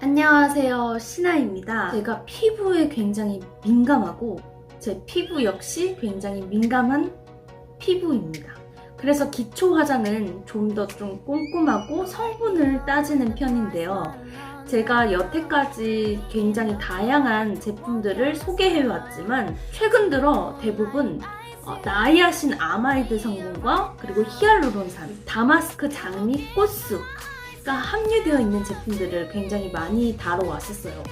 안녕하세요. 신아입니다. 제가 피부에 굉장히 민감하고 제 피부 역시 굉장히 민감한 피부입니다. 그래서 기초 화장은 좀더좀 꼼꼼하고 성분을 따지는 편인데요. 제가 여태까지 굉장히 다양한 제품들을 소개해왔지만 최근 들어 대부분 어, 나이아신 아마이드 성분과 그리고 히알루론산, 다마스크 장미 꽃수 가 함유되어 있는 제품들을 굉장히 많이 다뤄왔었어요.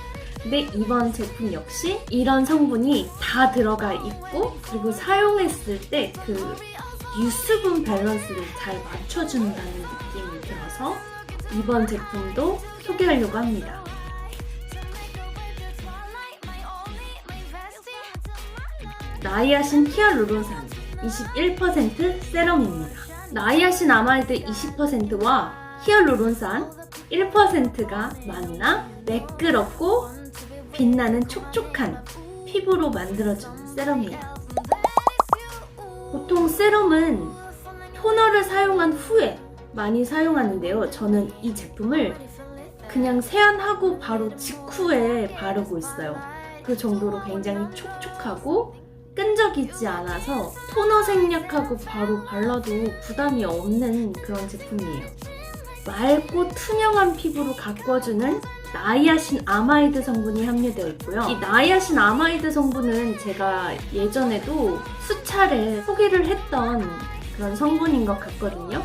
근데 이번 제품 역시 이런 성분이 다 들어가 있고 그리고 사용했을 때 그 유수분 밸런스를 잘 맞춰준다는 느낌이 들어서 이번 제품도 소개하려고 합니다. 나이아신 히알루론산 21% 세럼입니다. 나이아신 아마이드 20%와 히알루론산 1%가 만나 매끄럽고 빛나는 촉촉한 피부로 만들어주는 세럼이에요. 보통 세럼은 토너를 사용한 후에 많이 사용하는데요. 저는 이 제품을 그냥 세안하고 바로 직후에 바르고 있어요. 그 정도로 굉장히 촉촉하고 끈적이지 않아서 토너 생략하고 바로 발라도 부담이 없는 그런 제품이에요. 맑고 투명한 피부로 가꿔주는 나이아신 아마이드 성분이 함유되어 있고요. 이 나이아신 아마이드 성분은 제가 예전에도 수차례 소개를 했던 그런 성분인 것 같거든요.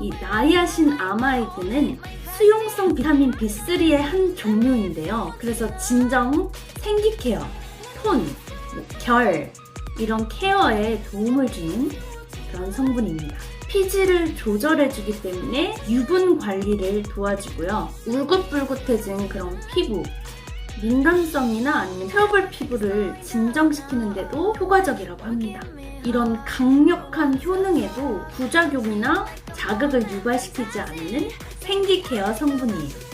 이 나이아신 아마이드는 수용성 비타민 B3의 한 종류인데요. 그래서 진정, 생기 케어, 톤, 뭐 결 이런 케어에 도움을 주는 그런 성분입니다. 피지를 조절해주기 때문에 유분 관리를 도와주고요. 울긋불긋해진 그런 피부, 민감성이나 아니면 트러블 피부를 진정시키는데도 효과적이라고 합니다. 이런 강력한 효능에도 부작용이나 자극을 유발시키지 않는 생기 케어 성분이에요.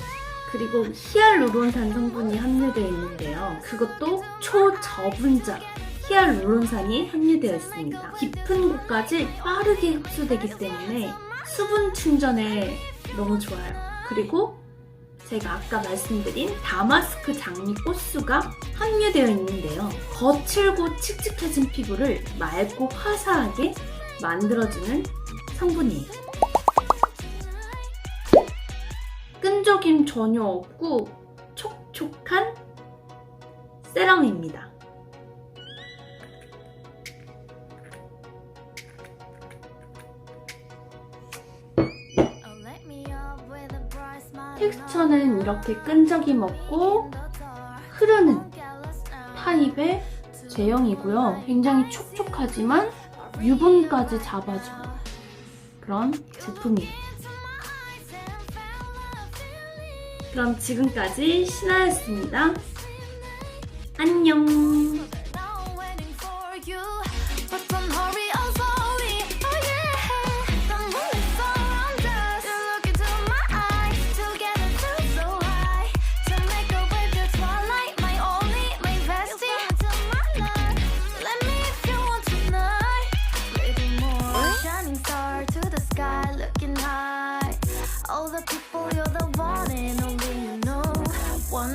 그리고 히알루론산 성분이 함유되어 있는데요. 그것도 초저분자 히알루론산이 함유되어 있습니다. 깊은 곳까지 빠르게 흡수되기 때문에 수분 충전에 너무 좋아요. 그리고 제가 아까 말씀드린 다마스크 장미 꽃수가 함유되어 있는데요. 거칠고 칙칙해진 피부를 맑고 화사하게 만들어주는 성분이에요. 끈적임 전혀 없고 촉촉한 세럼입니다. 텍스처는 이렇게 끈적임 없고 흐르는 타입의 제형이고요. 굉장히 촉촉하지만 유분까지 잡아주는 그런 제품이에요. 그럼 지금까지 신하였습니다. 안녕.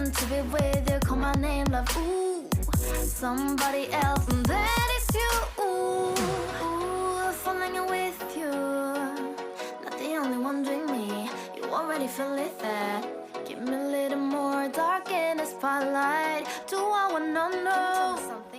To be with you, call my name, love. Ooh, somebody else, and that is you. Ooh, ooh, falling in with you. Not the only one doing me. You already feel it there. Give me a little more dark in the spotlight. Do I wanna know?